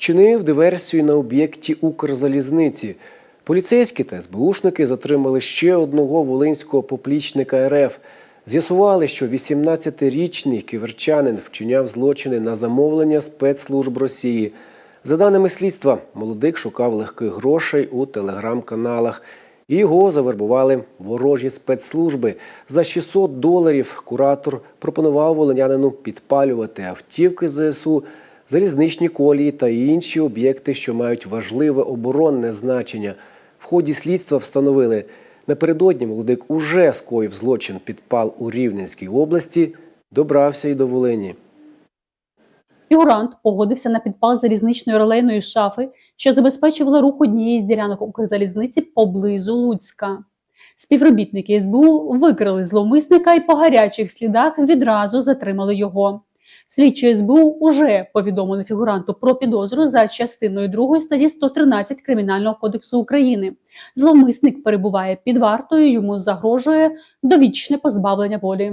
вчинив диверсію на об'єкті Укрзалізниці. Поліцейські та СБУшники затримали ще одного волинського поплічника РФ. З'ясували, що 18-річний ківерчанин вчиняв злочини на замовлення спецслужб Росії. За даними слідства, молодик шукав легких грошей у телеграм-каналах. Його завербували ворожі спецслужби. За 600 доларів куратор пропонував волинянину підпалювати автівки ЗСУ, залізничні колії та інші об'єкти, що мають важливе оборонне значення. В ході слідства встановили, напередодні молодик уже скоїв злочин підпал у Рівненській області, добрався й до Волині. Фігурант погодився на підпал залізничної релейної шафи, що забезпечувала рух однієї з ділянок Укрзалізниці поблизу Луцька. Співробітники СБУ викрили зловмисника і по гарячих слідах відразу затримали його. Слідчі СБУ уже повідомили фігуранту про підозру за частиною 2 статті 113 Кримінального кодексу України. Зловмисник перебуває під вартою, йому загрожує довічне позбавлення волі.